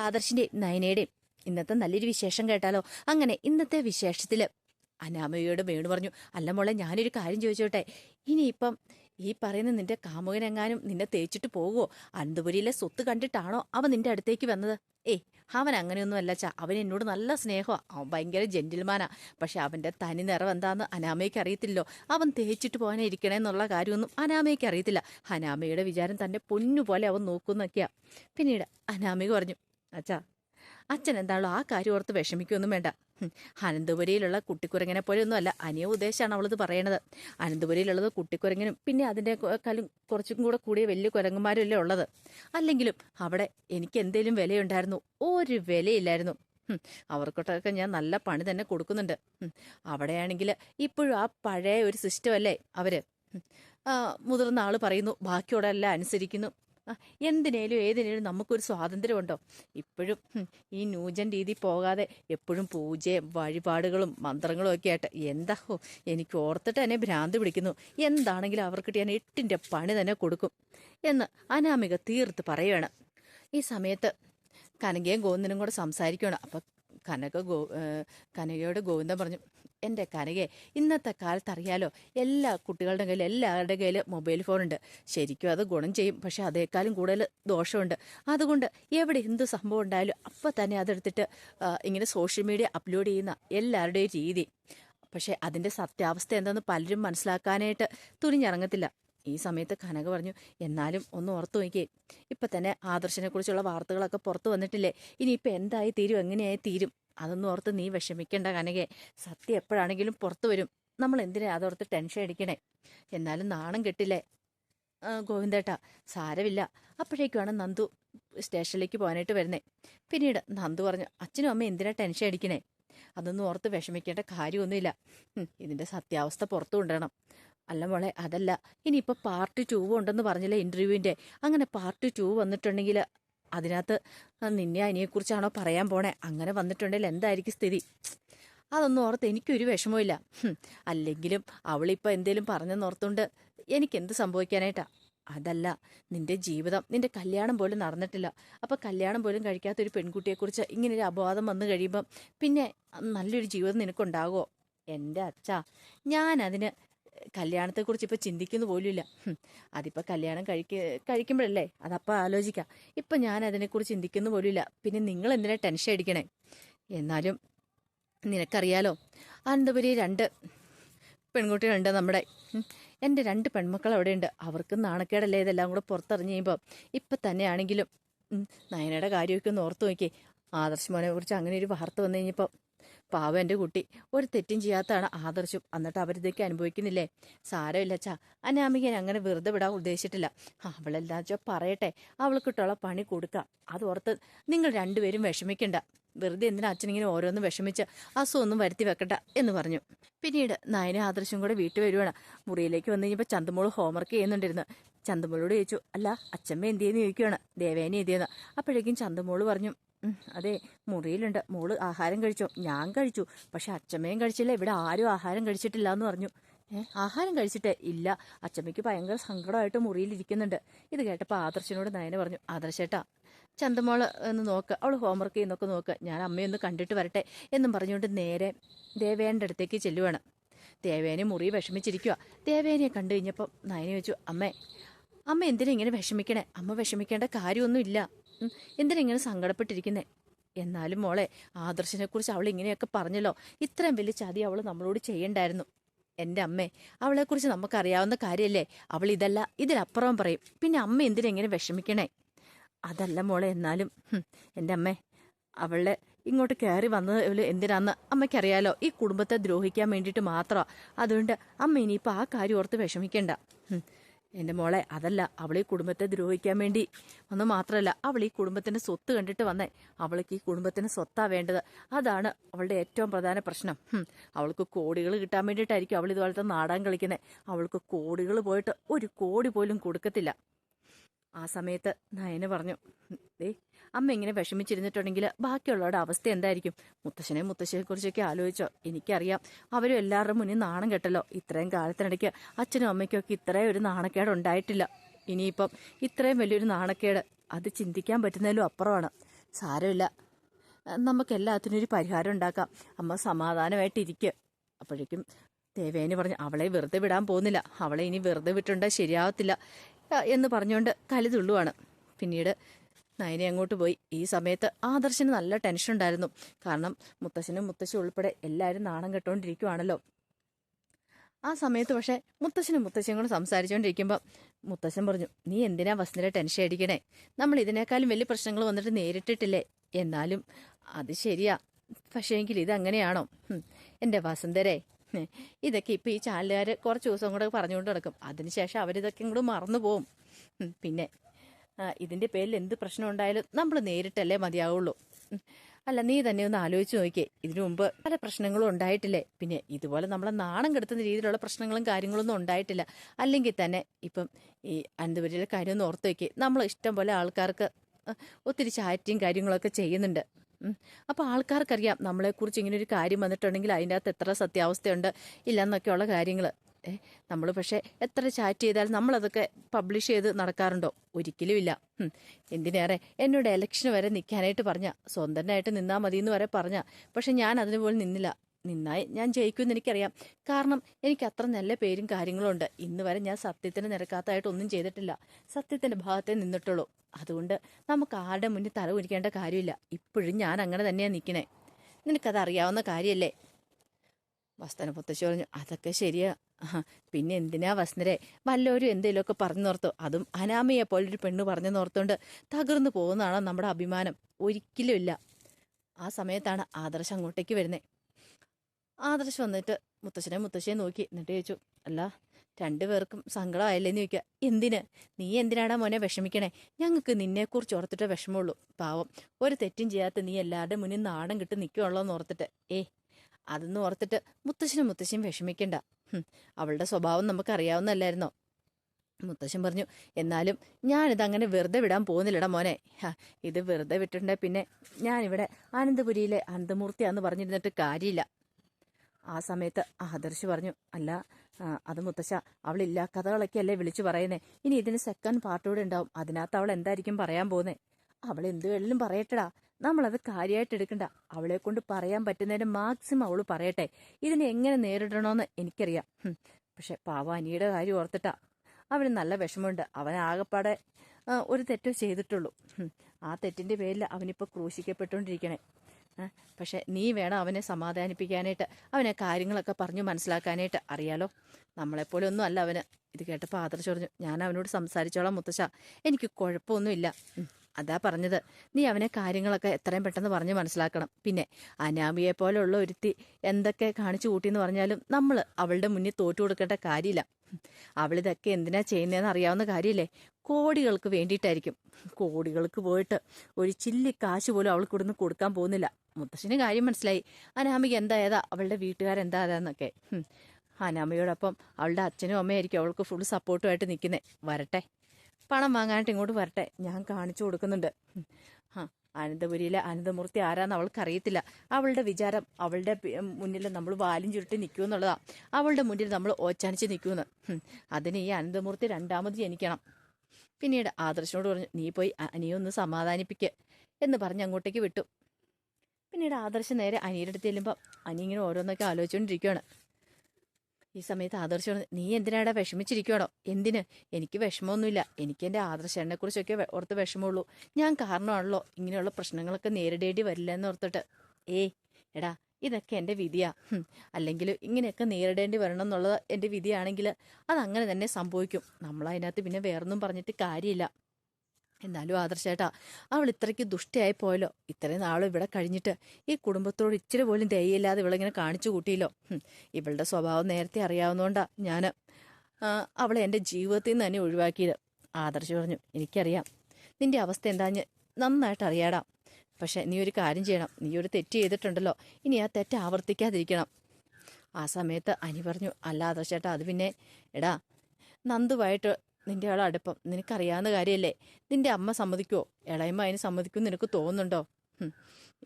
ആദർശിന്റെയും നയനയുടെയും. ഇന്നത്തെ നല്ലൊരു വിശേഷം കേട്ടാലോ? അങ്ങനെ ഇന്നത്തെ വിശേഷത്തിൽ അനാമയോട് വേണു പറഞ്ഞു അല്ല മോളെ ഞാനൊരു കാര്യം ചോദിച്ചോട്ടെ. ഇനിയിപ്പം ഈ പറയുന്ന നിന്റെ കാമുകനെങ്ങാനും നിന്നെ തേച്ചിട്ട് പോകുമോ അനന്തപുരിയിലെ സ്വത്ത് കണ്ടിട്ടാണോ അവൻ നിന്റെ അടുത്തേക്ക് വന്നത്? ഏയ് അവൻ അങ്ങനെയൊന്നും അല്ല ചാ. അവൻ എന്നോട് നല്ല സ്നേഹമാണ് അവൻ ഭയങ്കര ജെന്റിൽമാനാ. പക്ഷെ അവന്റെ തനി നിറം എന്താന്ന് അനാമയ്ക്ക് അറിയത്തില്ലോ അവൻ തേച്ചിട്ട് പോകാനേ ഇരിക്കണേന്നുള്ള കാര്യമൊന്നും അനാമയ്ക്ക് അറിയത്തില്ല. അനാമയുടെ വിചാരം തന്നെ പൊന്നുപോലെ അവൻ നോക്കുന്നൊക്കെയാ. പിന്നീട് അനാമിക പറഞ്ഞു അച്ഛാ അച്ഛൻ എന്താണല്ലോ ആ കാര്യം ഓർത്ത് വിഷമിക്കൊന്നും വേണ്ട. അനന്തപുരിയിലുള്ള കുട്ടിക്കുരങ്ങനെ പോലെയൊന്നും അല്ല അനിയ ഉദ്ദേശമാണ് അവളത് പറയണത്. അനന്തപുരിയിലുള്ളത് കുട്ടിക്കുരങ്ങനും പിന്നെ അതിന്റെ കാലും കുറച്ചും കൂടെ കൂടിയ വലിയ കുരങ്ങന്മാരും അല്ലേ ഉള്ളത്. അല്ലെങ്കിലും അവിടെ എനിക്ക് എന്തേലും വിലയുണ്ടായിരുന്നു. ഒരു വിലയില്ലായിരുന്നു. അവർക്കൊട്ടൊക്കെ ഞാൻ നല്ല പണി തന്നെ കൊടുക്കുന്നുണ്ട്. അവിടെയാണെങ്കിൽ ഇപ്പോഴും ആ പഴയ ഒരു സിസ്റ്റം അല്ലേ അവർ. ഹും, മുതിർന്ന ആൾ പറയുന്നു ബാക്കിയോടെ എല്ലാം അനുസരിക്കുന്നു. എന്തിനേലും ഏതിനേലും നമുക്കൊരു സ്വാതന്ത്ര്യമുണ്ടോ? ഇപ്പോഴും ഈ ന്യൂജൻ രീതി പോകാതെ എപ്പോഴും പൂജയും വഴിപാടുകളും മന്ത്രങ്ങളും ഒക്കെ ആയിട്ട് എന്താ എനിക്ക് ഓർത്തിട്ട് എന്നെ ഭ്രാന്ത് പിടിക്കുന്നു. എന്താണെങ്കിലും അവർക്ക് ഞാൻ എട്ടിന്റെ പണി തന്നെ കൊടുക്കും എന്ന് അനാമിക തീർത്ത് പറയുകയാണ് ഈ സമയത്ത് കനകയും ഗോവിന്ദനും കൂടെ സംസാരിക്കുകയാണ് അപ്പൊ കനക ഗോ കനകയോട് ഗോവിന്ദൻ പറഞ്ഞു എന്റെ കനകയെ ഇന്നത്തെ കാലത്ത് അറിയാലോ എല്ലാ കുട്ടികളുടെ കയ്യിൽ എല്ലാവരുടെ കയ്യിൽ മൊബൈൽ ഫോണുണ്ട്. ശരിക്കും അത് ഗുണം ചെയ്യും പക്ഷെ അതേക്കാളും കൂടുതൽ ദോഷമുണ്ട്. അതുകൊണ്ട് എവിടെ എന്ത് സംഭവം ഉണ്ടായാലും അപ്പം തന്നെ അതെടുത്തിട്ട് ഇങ്ങനെ സോഷ്യൽ മീഡിയ അപ്ലോഡ് ചെയ്യുന്ന എല്ലാവരുടെയും രീതി. പക്ഷെ അതിന്റെ സത്യാവസ്ഥ എന്താണെന്ന് പലരും മനസ്സിലാക്കാനായിട്ട് തുനിഞ്ഞിറങ്ങത്തില്ല. ഈ സമയത്ത് കനക പറഞ്ഞു എന്നാലും ഒന്ന് ഓർത്തു നോക്കിയേ ഇപ്പം തന്നെ ആദർശനെ കുറിച്ചുള്ള വാർത്തകളൊക്കെ പുറത്തു വന്നിട്ടില്ലേ? ഇനിയിപ്പോൾ എന്തായി തീരും? എങ്ങനെയായി തീരും? അതൊന്നും ഓർത്ത് നീ വിഷമിക്കേണ്ട കനകെ. സത്യം എപ്പോഴാണെങ്കിലും പുറത്തു വരും. നമ്മൾ എന്തിനാ അതോർത്ത് ടെൻഷൻ അടിക്കണേ? എന്നാലും നാണം കെട്ടില്ലേ? ഗോവിന്ദേട്ട സാരമില്ല. അപ്പോഴേക്കുമാണ് നന്ദു സ്റ്റേഷനിലേക്ക് പോകാനായിട്ട് വരുന്നേ. പിന്നീട് നന്ദു പറഞ്ഞു അച്ഛനും അമ്മയും എന്തിനാ ടെൻഷൻ അടിക്കണേ? അതൊന്നും ഓർത്ത് വിഷമിക്കേണ്ട കാര്യമൊന്നുമില്ല. ഇതിന്റെ സത്യാവസ്ഥ പുറത്തു കൊണ്ടുവരണം. അല്ല മോളെ അതല്ല. ഇനിയിപ്പോൾ പാർട്ട് ടൂ ഉണ്ടെന്ന് പറഞ്ഞില്ലേ ഇന്റർവ്യൂവിന്റെ അങ്ങനെ പാർട്ട് ടൂ വന്നിട്ടുണ്ടെങ്കിൽ അതിനകത്ത് നിന്നെ അതിനെക്കുറിച്ചാണോ പറയാൻ പോണേ? അങ്ങനെ വന്നിട്ടുണ്ടെങ്കിൽ എന്തായിരിക്കും സ്ഥിതി? അതൊന്നും ഓർത്ത് എനിക്കൊരു വിഷമമില്ല അല്ലെങ്കിലും അവളിപ്പോൾ എന്തേലും പറഞ്ഞെന്നോർത്തുകൊണ്ട് എനിക്കെന്ത് സംഭവിക്കാനായിട്ടാ? അതല്ല നിന്റെ ജീവിതം നിന്റെ കല്യാണം പോലും നടന്നിട്ടില്ല. അപ്പൊ കല്യാണം പോലും കഴിക്കാത്ത ഒരു പെൺകുട്ടിയെക്കുറിച്ച് ഇങ്ങനെ ഒരു അപവാദം വന്നു കഴിയുമ്പം പിന്നെ നല്ലൊരു ജീവിതം നിനക്കുണ്ടാകുമോ എന്റെ അച്ഛ ഞാൻ കല്യാണത്തെക്കുറിച്ച് ഇപ്പോൾ ചിന്തിക്കുന്നു പോലുമില്ല. അതിപ്പോൾ അതിപ്പോ കല്യാണം കഴിക്ക കഴിക്കുമ്പോഴല്ലേ? അതപ്പം ആലോചിക്കാം. ഇപ്പം ഞാൻ അതിനെക്കുറിച്ച് ചിന്തിക്കുന്നു പോലുമില്ല. പിന്നെ നിങ്ങൾ എന്തിനാ ടെൻഷൻ അടിക്കണേ? എന്നാലും നിനക്കറിയാലോ അനന്തപുരി രണ്ട് പെൺകുട്ടികളുണ്ട് നമ്മുടെ. എന്റെ രണ്ട് പെൺമക്കൾ അവിടെയുണ്ട്. അവർക്ക് നാണക്കേടല്ലേ ഇതെല്ലാം കൂടെ പുറത്തിറങ്ങി കഴിയുമ്പോൾ ഇപ്പം തന്നെയാണെങ്കിലും നയനയുടെ കാര്യമൊക്കെ ഒന്ന് ഓർത്ത് നോക്കി ആദർശ് മോനെ കുറിച്ച് അങ്ങനെ ഒരു വാർത്ത വന്നു കഴിഞ്ഞപ്പോൾ പാവം എന്റെ കുട്ടി. ഒരു തെറ്റും ചെയ്യാത്തതാണ് ആദർശം. എന്നിട്ട് അവരിതൊക്കെ അനുഭവിക്കുന്നില്ലേ? സാരമില്ല ചാ അനാമികൻ അങ്ങനെ വെറുതെ വിടാൻ ഉദ്ദേശിച്ചിട്ടില്ല. അവളെല്ലാ പറയട്ടെ. അവൾക്കിട്ടുള്ള പണി കൊടുക്കാം. അതോർത്ത് നിങ്ങൾ രണ്ടുപേരും വിഷമിക്കണ്ട. വെറുതെ എന്തിനാ അച്ഛനിങ്ങനെ ഓരോന്നും വിഷമിച്ച് അസുഖമൊന്നും വരുത്തി വെക്കണ്ട എന്ന് പറഞ്ഞു. പിന്നീട് നയന ആദർശം കൂടെ വീട്ടിൽ വരുവാണ്. മുറിയിലേക്ക് വന്നു കഴിഞ്ഞപ്പോൾ ചന്തമോൾ ഹോംവർക്ക് ചെയ്യുന്നുണ്ടിരുന്നു ചന്തമോളോട് ചോദിച്ചു അല്ല അച്ഛമ്മ എന്ത് ചെയ്യുന്നു ചോദിക്കുകയാണ് ദേവേനെ എന്തിയെന്ന്? അപ്പോഴേക്കും ചന്തമോൾ പറഞ്ഞു അതെ മുറിയിലുണ്ട്. മോൾ ആഹാരം കഴിച്ചോ. ഞാൻ കഴിച്ചു. പക്ഷെ അച്ഛമ്മയും കഴിച്ചില്ല. ഇവിടെ ആരും ആഹാരം കഴിച്ചിട്ടില്ല എന്ന് പറഞ്ഞു. ആഹാരം കഴിച്ചിട്ട് ഇല്ല. അച്ഛമ്മയ്ക്ക് ഭയങ്കര സങ്കടമായിട്ട് മുറിയിലിരിക്കുന്നുണ്ട്. ഇത് കേട്ടപ്പോൾ ആദർശനോട് നയന പറഞ്ഞു ആദർശേട്ടാ ചന്തമോൾ ഒന്ന് നോക്കുക അവൾ ഹോംവർക്ക് ചെയ്യുന്നൊക്കെ നോക്കുക ഞാൻ അമ്മയൊന്ന് കണ്ടിട്ട് വരട്ടെ എന്നും പറഞ്ഞുകൊണ്ട് നേരെ ദേവേന്റെ അടുത്തേക്ക് ചെല്ലുവാണ്. ദേവേനെ മുറി വിഷമിച്ചിരിക്കുക ദേവേനെ കണ്ടു കഴിഞ്ഞപ്പോൾ നയനെ വെച്ചു അമ്മേ അമ്മ എന്തിനാ ഇങ്ങനെ വിഷമിക്കണേ? അമ്മ വിഷമിക്കേണ്ട കാര്യമൊന്നുമില്ല എന്തിനാ ഇങ്ങനെ സങ്കടപ്പെട്ടിരിക്കുന്നേ? എന്നാലും മോളെ ആദർശിനെക്കുറിച്ച് കുറിച്ച് അവൾ ഇങ്ങനെയൊക്കെ പറഞ്ഞല്ലോ. ഇത്രയും വലിയ ചതി അവൾ നമ്മളോട് ചെയ്യണ്ടായിരുന്നു. എന്റെ അമ്മേ അവളെക്കുറിച്ച് നമുക്കറിയാവുന്ന കാര്യമല്ലേ അവൾ ഇതല്ല ഇതിലപ്പുറം പറയും. പിന്നെ അമ്മ എന്തിനെങ്ങനെ വിഷമിക്കണേ? അതല്ല മോളെ എന്നാലും എന്റെ അമ്മേ അവളെ ഇങ്ങോട്ട് കയറി വന്നത് ഇവൾ എന്തിനാന്ന് അമ്മയ്ക്കറിയാലോ. ഈ കുടുംബത്തെ ദ്രോഹിക്കാൻ വേണ്ടിയിട്ട് മാത്രമാ അതുകൊണ്ട് അമ്മ ഇനിയിപ്പോൾ ആ കാര്യം ഓർത്ത് വിഷമിക്കണ്ട. എന്റെ മോളെ അതല്ല അവൾ ഈ കുടുംബത്തെ ദ്രോഹിക്കാൻ വേണ്ടി ഒന്ന് മാത്രമല്ല അവൾ ഈ കുടുംബത്തിന്റെ സ്വത്ത് കണ്ടിട്ട് വന്നേ. അവൾക്ക് ഈ കുടുംബത്തിന് സ്വത്താ വേണ്ടത്. അതാണ് അവളുടെ ഏറ്റവും പ്രധാന പ്രശ്നം. അവൾക്ക് കോടികൾ കിട്ടാൻ വേണ്ടിയിട്ടായിരിക്കും അവൾ ഇതുപോലത്തെ നാടകം കളിക്കുന്നത് അവൾക്ക് കോടികൾ പോയിട്ട് ഒരു കോടി പോലും കൊടുക്കത്തില്ല. ആ സമയത്ത് നയന പറഞ്ഞു ദേ അമ്മ ഇങ്ങനെ വിഷമിച്ചിരുന്നിട്ടുണ്ടെങ്കിൽ ബാക്കിയുള്ളവരുടെ അവസ്ഥ എന്തായിരിക്കും? മുത്തശ്ശനെ മുത്തശ്ശിയെ കുറിച്ചൊക്കെ ആലോചിച്ചോ. എനിക്കറിയാം അവരും എല്ലാവരുടെ മുന്നിൽ നാണം കെട്ടല്ലോ. ഇത്രയും കാലത്തിനിടയ്ക്ക് അച്ഛനും അമ്മയ്ക്കൊക്കെ ഇത്രയും ഒരു നാണക്കേട് ഉണ്ടായിട്ടില്ല. ഇനിയിപ്പം ഇത്രയും വലിയൊരു നാണക്കേട് അത് ചിന്തിക്കാൻ പറ്റുന്നതിലും അപ്പുറമാണ്. സാരമില്ല. നമുക്ക് എല്ലാത്തിനും ഒരു പരിഹാരം ഉണ്ടാക്കാം. അമ്മ സമാധാനമായിട്ടിരിക്കുക അപ്പോഴേക്കും ദേവേനി പറഞ്ഞു അവളെ വെറുതെ വിടാൻ പോകുന്നില്ല. അവളെ ഇനി വെറുതെ വിട്ടുണ്ടാൽ ശരിയാവത്തില്ല. എന്ന് പറഞ്ഞുകൊണ്ട് കലിതുള്ളുവാണ് പിന്നീട് നയനെ അങ്ങോട്ട് പോയി. ഈ സമയത്ത് ആദർശന് നല്ല ടെൻഷൻ ഉണ്ടായിരുന്നു. കാരണം മുത്തശ്ശനും മുത്തശ്ശി ഉൾപ്പെടെ എല്ലാവരും നാണം കെട്ടുകൊണ്ടിരിക്കുവാണല്ലോ ആ സമയത്ത് പക്ഷേ മുത്തശ്ശനും മുത്തശ്ശിയും കൂടെ സംസാരിച്ചുകൊണ്ടിരിക്കുമ്പോൾ മുത്തശ്ശൻ പറഞ്ഞു നീ എന്തിനാ വസന്തരെ ടെൻഷൻ അടിക്കണേ? നമ്മൾ ഇതിനേക്കാളും വലിയ പ്രശ്നങ്ങൾ വന്നിട്ട് നേരിട്ടിട്ടില്ലേ? എന്നാലും അത് ശരിയാ. പക്ഷേ എങ്കിൽ ഇതങ്ങനെയാണോ? അങ്ങനെയാണോ എന്റെ വസന്തരെ ഇതൊക്കെ ഇപ്പം ഈ ചാനലുകാർ കുറച്ച് ദിവസം കൂടെ പറഞ്ഞുകൊണ്ട് നടക്കും. അതിനുശേഷം അവരിതൊക്കെ കൂടെ മറന്നു പോവും. പിന്നെ ഇതിന്റെ പേരിൽ എന്ത് പ്രശ്നം ഉണ്ടായാലും നമ്മൾ നേരിട്ടല്ലേ മതിയാവുള്ളൂ. അല്ല നീ തന്നെ ഒന്ന് ആലോചിച്ച് നോക്കിയേ. ഇതിനു മുമ്പ് പല പ്രശ്നങ്ങളും ഉണ്ടായിട്ടില്ലേ? പിന്നെ ഇതുപോലെ നമ്മളെ നാണം കെടുത്തുന്ന രീതിയിലുള്ള പ്രശ്നങ്ങളും കാര്യങ്ങളൊന്നും ഉണ്ടായിട്ടില്ല. അല്ലെങ്കിൽ തന്നെ ഇപ്പം ഈ അനന്തപുരിയിലെ കാര്യം ഒന്ന് ഓർത്ത് വയ്ക്കുക നമ്മൾ ഇഷ്ടം പോലെ ആൾക്കാർക്ക് ഒത്തിരി ചാറ്റിയും കാര്യങ്ങളൊക്കെ ചെയ്യുന്നുണ്ട്. അപ്പോൾ ആൾക്കാർക്കറിയാം നമ്മളെക്കുറിച്ച് ഇങ്ങനെ ഒരു കാര്യം വന്നിട്ടുണ്ടെങ്കിൽ അതിന്റെ അകത്ത് എത്ര സത്യാവസ്ഥയുണ്ട് ഇല്ലെന്നൊക്കെയുള്ള കാര്യങ്ങൾ നമ്മൾ പക്ഷേ എത്ര ചാറ്റ് ചെയ്താലും നമ്മളതൊക്കെ പബ്ലിഷ് ചെയ്ത് നടക്കാറുണ്ടോ? ഒരിക്കലും ഇല്ല എന്തിനേറെ എന്നോട് എലക്ഷന് വരെ നിൽക്കാനായിട്ട് പറഞ്ഞ സ്വന്തനായിട്ട് നിന്നാൽ മതി എന്ന് വരെ പറഞ്ഞ പക്ഷെ ഞാൻ അതിനുപോലെ നിന്നില്ല. നിന്നായി ഞാൻ ജയിക്കുമെന്ന് എനിക്കറിയാം. കാരണം എനിക്ക് അത്ര നല്ല പേരും കാര്യങ്ങളും ഉണ്ട് ഇന്ന് വരെ ഞാൻ സത്യത്തിന് നിരക്കാത്തായിട്ടൊന്നും ചെയ്തിട്ടില്ല. സത്യത്തിന്റെ ഭാഗത്തെ നിന്നിട്ടുള്ളൂ. അതുകൊണ്ട് നമുക്ക് ആരുടെ മുന്നിൽ തല കുരിക്കേണ്ട കാര്യമില്ല. ഇപ്പോഴും ഞാൻ അങ്ങനെ തന്നെയാണ് നിൽക്കണേ. നിനക്കത് അറിയാവുന്ന കാര്യമല്ലേ? വസ്തന പുത്തശ്ശി പറഞ്ഞു അതൊക്കെ ശരിയാ. പിന്നെ എന്തിനാ വസ്നരെ വല്ലവരും എന്തെങ്കിലുമൊക്കെ പറഞ്ഞു നോർത്തോ. അതും അനാമയെ പോലൊരു പെണ്ണ് പറഞ്ഞു നോർത്തോണ്ട് തകർന്നു പോകുന്നതാണോ നമ്മുടെ അഭിമാനം? ഒരിക്കലും ഇല്ല. ആ സമയത്താണ് ആദർശം അങ്ങോട്ടേക്ക് വരുന്നത് ആദർശ് വന്നിട്ട് മുത്തശ്ശനെ മുത്തശ്ശിയെ നോക്കി എന്നിട്ട് ചോദിച്ചു അല്ല രണ്ടുപേർക്കും സങ്കടമായില്ലേന്ന് ചോദിക്കുക. എന്തിന്? നീ എന്തിനാടാ മോനെ വിഷമിക്കണേ? ഞങ്ങൾക്ക് നിന്നെക്കുറിച്ച് ഓർത്തിട്ടേ വിഷമമുള്ളൂ. പാവം ഒരു തെറ്റും ചെയ്യാത്ത നീ എല്ലാവരുടെ മുന്നിൽ നാണം കിട്ടി നിൽക്കുള്ളൂ എന്ന് ഓർത്തിട്ട്. ഏ അതെന്ന് ഓർത്തിട്ട് മുത്തശ്ശനും മുത്തശ്ശിയും വിഷമിക്കണ്ട. അവളുടെ സ്വഭാവം നമുക്കറിയാവുന്നല്ലായിരുന്നോ? മുത്തശ്ശൻ പറഞ്ഞു എന്നാലും ഞാനിത് അങ്ങനെ വെറുതെ വിടാൻ പോകുന്നില്ലടാ മോനെ. ഇത് വെറുതെ വിട്ടിട്ടുണ്ടെ പിന്നെ ഞാനിവിടെ ആനന്ദപുരിയിലെ അനന്തമൂർത്തിയാന്ന് പറഞ്ഞിരുന്നിട്ട് കാര്യമില്ല. ആ സമയത്ത് ആദർശ് പറഞ്ഞു അല്ല അത് മുത്തശ്ശ അവളില്ല കഥകളൊക്കെ അല്ലേ വിളിച്ചു പറയുന്നേ. ഇനി ഇതിന് സെക്കൻഡ് പാർട്ട് കൂടെ ഉണ്ടാവും. അതിനകത്ത് അവൾ എന്തായിരിക്കും പറയാൻ പോകുന്നേ? അവൾ എന്ത് വേണമെങ്കിലും പറയട്ടടാ. നമ്മളത് കാര്യമായിട്ട് എടുക്കണ്ട. അവളെ കൊണ്ട് പറയാൻ പറ്റുന്നതിന് മാക്സിമം അവൾ പറയട്ടെ. ഇതിനെ എങ്ങനെ നേരിടണമെന്ന് എനിക്കറിയാം. പക്ഷെ പാവ അനിയുടെ കാര്യം ഓർത്തിട്ടാ. അവന് നല്ല വിഷമമുണ്ട്. അവൻ ആകെപ്പാടെ ഒരു തെറ്റോ ചെയ്തിട്ടുള്ളൂ. ആ തെറ്റിന്റെ പേരിൽ അവനിപ്പോ ക്രൂശിക്കപ്പെട്ടുകൊണ്ടിരിക്കണേ. പക്ഷെ നീ വേണം അവനെ സമാധാനിപ്പിക്കാനായിട്ട് അവനെ കാര്യങ്ങളൊക്കെ പറഞ്ഞു മനസ്സിലാക്കാനായിട്ട്. അറിയാലോ? നമ്മളെപ്പോലെ ഒന്നും അല്ല അവന്. ഇത് കേട്ടപ്പോൾ ആദർശ് പറഞ്ഞു ഞാൻ അവനോട് സംസാരിച്ചോളാം മുത്തശ്ശ. എനിക്ക് കുഴപ്പമൊന്നുമില്ല. അതാ പറഞ്ഞത്. നീ അവനെ കാര്യങ്ങളൊക്കെ എത്രയും പെട്ടെന്ന് പറഞ്ഞ് മനസ്സിലാക്കണം. പിന്നെ അനാമിയെ പോലെയുള്ള ഒരുത്തി എന്തൊക്കെ കാണിച്ചു കൂട്ടിയെന്ന് പറഞ്ഞാലും നമ്മൾ അവളുടെ മുന്നിൽ തോറ്റു കൊടുക്കേണ്ട കാര്യമില്ല. അവളിതൊക്കെ എന്തിനാ ചെയ്യുന്നതെന്ന് അറിയാവുന്ന കാര്യമില്ലേ? കോടികൾക്ക് വേണ്ടിയിട്ടായിരിക്കും. കോടികൾക്ക് പോയിട്ട് ഒരു ചില്ലി കാശ് പോലും അവൾക്ക് ഇവിടുന്ന് കൊടുക്കാൻ പോകുന്നില്ല. മുത്തശ്ശിന് കാര്യം മനസ്സിലായി. അനാമിക എന്താ ഏതാ? അവളുടെ വീട്ടുകാരെന്താ ഏതാന്നൊക്കെ. ഉം. അനാമയോടൊപ്പം അവളുടെ അച്ഛനും അമ്മയായിരിക്കും അവൾക്ക് ഫുൾ സപ്പോർട്ടുമായിട്ട് നിൽക്കുന്നത് വരട്ടെ. പണം വാങ്ങാനായിട്ട് ഇങ്ങോട്ട് വരട്ടെ. ഞാൻ കാണിച്ചു കൊടുക്കുന്നുണ്ട്. ആ അനന്തപുരിയിലെ അനന്തമൂർത്തി ആരാന്ന് അവൾക്ക് അറിയത്തില്ല അവളുടെ വിചാരം അവളുടെ മുന്നിൽ നമ്മൾ വാലും ചുരുട്ടി നിൽക്കൂ എന്നുള്ളതാണ് അവളുടെ മുന്നിൽ നമ്മൾ ഓച്ചാനിച്ച് നിൽക്കുമെന്ന്. അതിന് ഈ അനന്തമൂർത്തി രണ്ടാമത് ജനിക്കണം. പിന്നീട് ആദർശനോട് പറഞ്ഞു നീ പോയി അനിയൊന്ന് സമാധാനിപ്പിക്ക എന്ന് പറഞ്ഞ് അങ്ങോട്ടേക്ക് വിട്ടു. പിന്നീട് ആദർശം നേരെ അനിയുടെ അടുത്ത് ചെല്ലുമ്പോൾ അനി ഇങ്ങനെ ഓരോന്നൊക്കെ ആലോചിച്ചുകൊണ്ടിരിക്കുകയാണ് ഈ സമയത്ത് ആദർശം നീ എന്തിനാടാ വിഷമിച്ചിരിക്കുകയാണോ എന്തിന്? എനിക്ക് വിഷമമൊന്നുമില്ല. എനിക്ക് എന്റെ ആദർശനെ കുറിച്ചൊക്കെ ഓർത്ത് വിഷമമുള്ളൂ. ഞാൻ കാരണമാണല്ലോ ഇങ്ങനെയുള്ള പ്രശ്നങ്ങളൊക്കെ നേരിടേണ്ടി വരില്ല എന്ന് ഓർത്തിട്ട്. ഏയ് എടാ ഇതൊക്കെ എന്റെ വിധിയാ. അല്ലെങ്കിൽ ഇങ്ങനെയൊക്കെ നേരിടേണ്ടി വരണം എന്നുള്ളത് എന്റെ വിധിയാണെങ്കിൽ അതങ്ങനെ തന്നെ സംഭവിക്കും. നമ്മൾ അതിനകത്ത് പിന്നെ വേറൊന്നും പറഞ്ഞിട്ട് കാര്യമില്ല. എന്നാലും ആദർശേട്ടാ അവൾ ഇത്രയ്ക്ക് ദുഷ്ടയായി പോയല്ലോ. ഇത്രയും നാളും ഇവിടെ കഴിഞ്ഞിട്ട് ഈ കുടുംബത്തോട് ഇച്ചിരി പോലും ദയയില്ലാതെ ഇവളിങ്ങനെ കാണിച്ചു കൂട്ടിയല്ലോ. ഇവളുടെ സ്വഭാവം നേരത്തെ അറിയാവുന്നതുകൊണ്ടാണ് ഞാൻ അവളെ എന്റെ ജീവിതത്തിൽ നിന്ന് തന്നെ ഒഴിവാക്കിയത്. ആദർശ് പറഞ്ഞു എനിക്കറിയാം. നിന്റെ അവസ്ഥ എന്താഞ്ഞ് നന്നായിട്ട് അറിയാടാ പക്ഷെ നീ ഒരു കാര്യം ചെയ്യണം. നീ ഒരു തെറ്റ് ചെയ്തിട്ടുണ്ടല്ലോ. ഇനി ആ തെറ്റ് ആവർത്തിക്കാതിരിക്കണം. ആ സമയത്ത് അനി പറഞ്ഞു അല്ല ആദർശേട്ടാ അത് പിന്നെ എടാ നന്ദുവായിട്ട് നിന്റെ ആൾ അടുപ്പം. നിനക്കറിയാവുന്ന കാര്യമല്ലേ നിന്റെ അമ്മ സമ്മതിക്കുമോ ഇളയമ്മ അതിന് സമ്മതിക്കും നിനക്ക് തോന്നുന്നുണ്ടോ?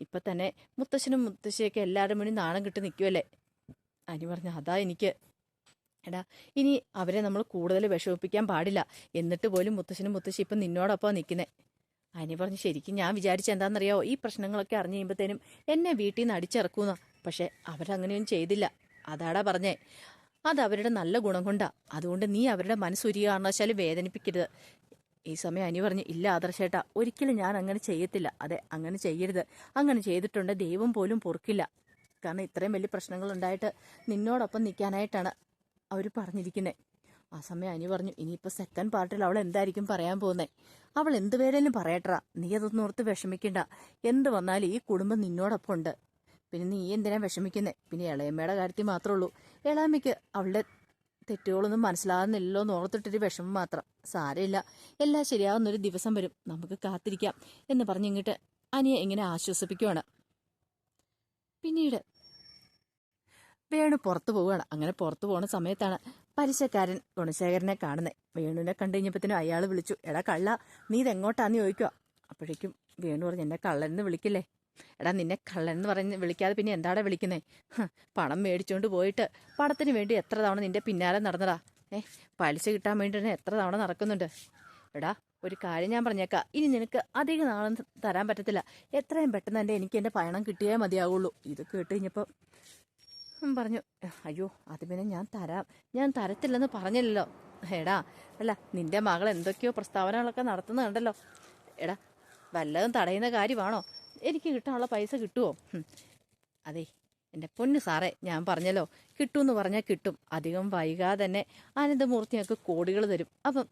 ഇപ്പം തന്നെ മുത്തശ്ശനും മുത്തശ്ശിയൊക്കെ എല്ലാവരും മുന്നിൽ നാണം കിട്ടി നിൽക്കുമല്ലേ അനി പറഞ്ഞു അതാ എനിക്ക്. എടാ ഇനി അവരെ നമ്മൾ കൂടുതൽ വിഷമിപ്പിക്കാൻ പാടില്ല. എന്നിട്ട് പോലും മുത്തശ്ശനും മുത്തശ്ശി ഇപ്പം നിന്നോടൊപ്പം നിൽക്കുന്നേ അനി പറഞ്ഞു ശരിക്കും ഞാൻ വിചാരിച്ച എന്താണെന്നറിയാവോ? ഈ പ്രശ്നങ്ങളൊക്കെ അറിഞ്ഞു കഴിയുമ്പോഴത്തേനും എന്നെ വീട്ടിൽ നിന്ന് അടിച്ചിറക്കൂന്ന. പക്ഷെ അവരങ്ങനെയൊന്നും ചെയ്തില്ല. അതാടാ പറഞ്ഞേ. അത് അവരുടെ നല്ല ഗുണം കൊണ്ടാ. അതുകൊണ്ട് നീ അവരുടെ മനസ്സൊരു കാരണവശാലും വേദനിപ്പിക്കരുത്. ഈ സമയം അനി പറഞ്ഞു ഇല്ല ആദർശേട്ടാ ഒരിക്കലും ഞാൻ അങ്ങനെ ചെയ്യത്തില്ല. അതെ അങ്ങനെ ചെയ്യരുത്. അങ്ങനെ ചെയ്തിട്ടുണ്ട്. ദൈവം പോലും പൊറുക്കില്ല. കാരണം ഇത്രയും വലിയ പ്രശ്നങ്ങളുണ്ടായിട്ട് നിന്നോടൊപ്പം നിൽക്കാനായിട്ടാണ് അവർ പറഞ്ഞിരിക്കുന്നത് ആ സമയം അനി പറഞ്ഞു ഇനിയിപ്പോൾ സെക്കൻഡ് പാർട്ടിൽ അവൾ എന്തായിരിക്കും പറയാൻ പോകുന്നത് അവൾ എന്ത് പേരേലും പറയട്ടാ നീ അതൊന്നും ഓർത്ത് വിഷമിക്കണ്ട. എന്ത് വന്നാലും ഈ കുടുംബം നിന്നോടൊപ്പം ഉണ്ട്. പിന്നെ നീ എന്തിനാ വിഷമിക്കുന്നേ? പിന്നെ ഇളയമ്മയുടെ കാര്യത്തിൽ മാത്രമേ ഉള്ളൂ. ഇളയമ്മയ്ക്ക് അവളുടെ തെറ്റുകളൊന്നും മനസ്സിലാകുന്നില്ലല്ലോ എന്ന് ഓർത്തിട്ടൊരു വിഷമം മാത്രം. സാരമില്ല. എല്ലാം ശരിയാവുന്ന ഒരു ദിവസം വരും. നമുക്ക് കാത്തിരിക്കാം. എന്ന് പറഞ്ഞിങ്ങോട്ട് അനിയെ ഇങ്ങനെ ആശ്വസിപ്പിക്കുവാണ്. പിന്നീട് വേണു പുറത്തു പോവുകയാണ്. അങ്ങനെ പുറത്തു പോകുന്ന സമയത്താണ് പലിശക്കാരൻ ഗുണശേഖരനെ കാണുന്നത് വേണുവിനെ കണ്ടു കഴിഞ്ഞപ്പോഴത്തേനും അയാൾ വിളിച്ചു എടാ കള്ള നീ ഇതെങ്ങോട്ടാന്ന് ചോദിക്കുക അപ്പോഴേക്കും വേണു പറഞ്ഞു എന്നെ കള്ളനെന്ന് വിളിക്കില്ലേ? എടാ നിന്നെ കള്ളൻ എന്ന് പറഞ്ഞ് വിളിക്കാതെ പിന്നെ എന്താടാ വിളിക്കുന്നേ? പണം മേടിച്ചോണ്ട് പോയിട്ട് പണത്തിന് വേണ്ടി എത്ര തവണ നിന്റെ പിന്നാലെ നടന്നടാ? ഏ പലിശ കിട്ടാൻ വേണ്ടി തന്നെ എത്ര തവണ നടക്കുന്നുണ്ട്? എടാ ഒരു കാര്യം ഞാൻ പറഞ്ഞേക്കാം. ഇനി നിനക്ക് അധിക നാളൊന്നും തരാൻ പറ്റത്തില്ല. എത്രയും പെട്ടെന്ന് എന്റെ എനിക്ക് എന്റെ പണം കിട്ടിയേ മതിയാവുള്ളൂ. ഇത് കേട്ട് കഴിഞ്ഞപ്പോൾ പറഞ്ഞു. അയ്യോ അത് പിന്നെ ഞാൻ തരാം. ഞാൻ തരത്തില്ലെന്ന് പറഞ്ഞില്ലല്ലോ. എടാ അല്ല നിന്റെ മകൾ എന്തൊക്കെയോ പ്രസ്താവനകളൊക്കെ നടത്തുന്നുണ്ടല്ലോ. എടാ വല്ലതും തടയുന്ന കാര്യമാണോ? എനിക്ക് കിട്ടാനുള്ള പൈസ കിട്ടുമോ അതെ എന്റെ പൊന്നു സാറേ ഞാൻ പറഞ്ഞല്ലോ. കിട്ടുമെന്ന് പറഞ്ഞാൽ കിട്ടും. അധികം വൈകാതെ തന്നെ ആനന്ദമൂർത്തി ഞങ്ങൾക്ക് കോടികൾ തരും. അപ്പം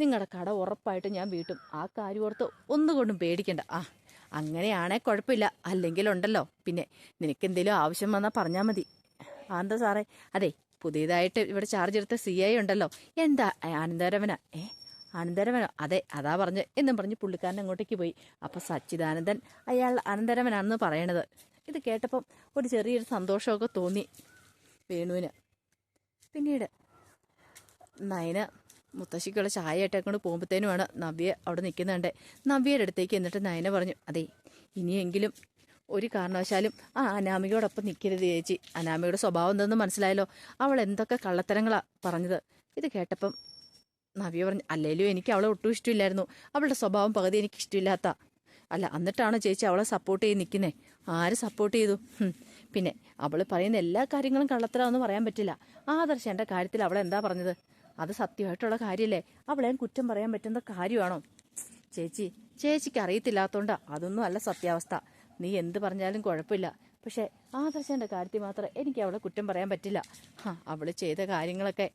നിങ്ങളുടെ കട ഉറപ്പായിട്ട് ഞാൻ വീട്ടും. ആ കാര്യം ഓർത്ത് ഒന്നുകൊണ്ടും പേടിക്കണ്ട. ആ അങ്ങനെയാണേ കുഴപ്പമില്ല. അല്ലെങ്കിലുണ്ടല്ലോ. പിന്നെ നിനക്ക് എന്തെങ്കിലും ആവശ്യം വന്നാൽ പറഞ്ഞാൽ മതി. ആ, എന്താ സാറേ? അതെ പുതിയതായിട്ട് ഇവിടെ ചാർജ് എടുത്ത സി ഐ ഉണ്ടല്ലോ. എന്താ ആനന്ദരവനാ ഏ ആനന്ദരവനോ അതെ അതാ പറഞ്ഞു എന്നും പറഞ്ഞ് പുള്ളിക്കാരൻ അങ്ങോട്ടേക്ക് പോയി. അപ്പൊ സച്ചിദാനന്ദൻ അയാൾ അനന്തരവനാണെന്ന് പറയണത്. ഇത് കേട്ടപ്പം ഒരു ചെറിയൊരു സന്തോഷമൊക്കെ തോന്നി വേണുവിന്. പിന്നീട് നയന മുത്തശ്ശിക്കുള്ള ചായ അങ്ങോട്ട് പോകുമ്പോഴത്തേനുമാണ് നവ്യ അവിടെ നിൽക്കുന്നുണ്ട് നവ്യയുടെ അടുത്തേക്ക് എന്നിട്ട് നയന പറഞ്ഞു അതെ ഇനിയെങ്കിലും ഒരു കാരണവശാലും ആ അനാമികയോടൊപ്പം നിൽക്കരുത് ചേച്ചി. അനാമികയുടെ സ്വഭാവം എന്തെന്ന് മനസ്സിലായല്ലോ. അവൾ എന്തൊക്കെ കള്ളത്തരങ്ങളാണ് പറഞ്ഞത്. ഇത് കേട്ടപ്പം നവ്യ പറഞ്ഞു അല്ലേലും എനിക്ക് അവളെ ഒട്ടും ഇഷ്ടമില്ലായിരുന്നു അവളുടെ സ്വഭാവം പകുതി എനിക്ക് ഇഷ്ടമില്ലാത്ത അല്ല എന്നിട്ടാണോ ചേച്ചി അവളെ സപ്പോർട്ട് ചെയ്ത് നിൽക്കുന്നേ ആര് സപ്പോർട്ട് ചെയ്തു? പിന്നെ അവൾ പറയുന്ന എല്ലാ കാര്യങ്ങളും കള്ളത്തരാന്ന് പറയാൻ പറ്റില്ല. ആദർശന്റെ കാര്യത്തിൽ അവൾ എന്താ പറഞ്ഞത്? അത് സത്യമായിട്ടുള്ള കാര്യമല്ലേ അവളെ കുറ്റം പറയാൻ പറ്റുന്ന കാര്യമാണോ? ചേച്ചി ചേച്ചിക്ക് അറിയത്തില്ലാത്തോണ്ടാ. അതൊന്നും അല്ല സത്യാവസ്ഥ. നീ എന്ത് പറഞ്ഞാലും കുഴപ്പമില്ല. പക്ഷേ ആദർശന്റെ കാര്യത്തിൽ മാത്രം എനിക്ക് അവളെ കുറ്റം പറയാൻ പറ്റില്ല. ഹാ അവൾ ചെയ്ത കാര്യങ്ങളൊക്കെ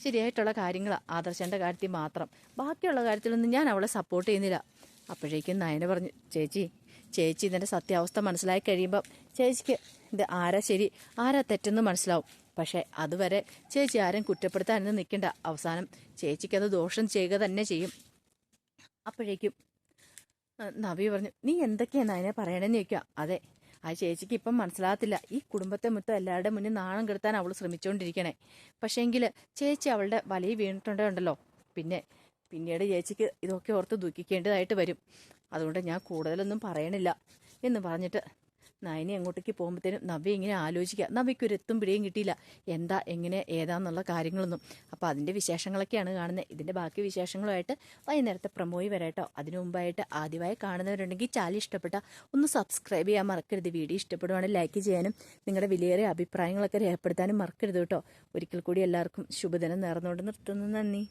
ശരിയായിട്ടുള്ള കാര്യങ്ങളാണ് ആദർശന്റെ കാര്യത്തിൽ മാത്രം. ബാക്കിയുള്ള കാര്യത്തിലൊന്നും ഞാൻ അവളെ സപ്പോർട്ട് ചെയ്യുന്നില്ല. അപ്പോഴേക്കും നയന പറഞ്ഞു ചേച്ചി ചേച്ചി ഇതിന്റെ സത്യാവസ്ഥ മനസ്സിലായി കഴിയുമ്പോൾ ചേച്ചിക്ക് ഇത് ആരാ ശരി ആരാ തെറ്റെന്ന് മനസ്സിലാവും. പക്ഷേ അതുവരെ ചേച്ചി ആരും കുറ്റപ്പെടുത്താനൊന്നും നിൽക്കണ്ട. അവസാനം ചേച്ചിക്കത് ദോഷം ചെയ്യുക തന്നെ ചെയ്യും. അപ്പോഴേക്കും നവി പറഞ്ഞു നീ എന്തൊക്കെയാണ് അതിനെ പറയണെന്ന് ചോദിക്കുക അതെ ആ ചേച്ചിക്ക് ഇപ്പം മനസ്സിലാകത്തില്ല. ഈ കുടുംബത്തെ മൊത്തം എല്ലാവരുടെ മുന്നിൽ നാണം കെടുത്താൻ അവൾ ശ്രമിച്ചുകൊണ്ടിരിക്കണേ പക്ഷേങ്കിൽ ചേച്ചി അവളുടെ വലയിൽ വീണിട്ടുണ്ടോ പിന്നെ പിന്നീട് ചേച്ചിക്ക് ഇതൊക്കെ ഓർത്ത് ദുഃഖിക്കേണ്ടതായിട്ട് വരും. അതുകൊണ്ട് ഞാൻ കൂടുതലൊന്നും പറയണില്ല എന്ന് പറഞ്ഞിട്ട് നയനി അങ്ങോട്ടേക്ക് പോകുമ്പോഴത്തേനും നവ്യ ഇങ്ങനെ ആലോചിക്കുക. നവ്യയ്ക്ക് ഒരു എത്തും പിടിയും കിട്ടിയില്ല. എന്താ എങ്ങനെ ഏതാന്നുള്ള കാര്യങ്ങളൊന്നും. അപ്പോൾ അതിന്റെ വിശേഷങ്ങളൊക്കെയാണ് കാണുന്നത്. ഇതിന്റെ ബാക്കി വിശേഷങ്ങളുമായിട്ട് വൈകുന്നേരത്തെ പ്രമോയി വരാട്ടോ. അതിനു മുമ്പായിട്ട് ആദ്യമായി കാണുന്നവരുണ്ടെങ്കിൽ ചാനൽ ഇഷ്ടപ്പെട്ട ഒന്ന് സബ്സ്ക്രൈബ് ചെയ്യാൻ മറക്കരുത്. വീഡിയോ ഇഷ്ടപ്പെടുവാണെങ്കിൽ ലൈക്ക് ചെയ്യാനും നിങ്ങളുടെ വിലയേറിയ അഭിപ്രായങ്ങളൊക്കെ രേഖപ്പെടുത്താനും മറക്കരുത് കേട്ടോ. ഒരിക്കൽ കൂടി എല്ലാവർക്കും ശുഭദിനം നേർന്നുകൊണ്ട് നിർത്തുന്നു. നന്ദി.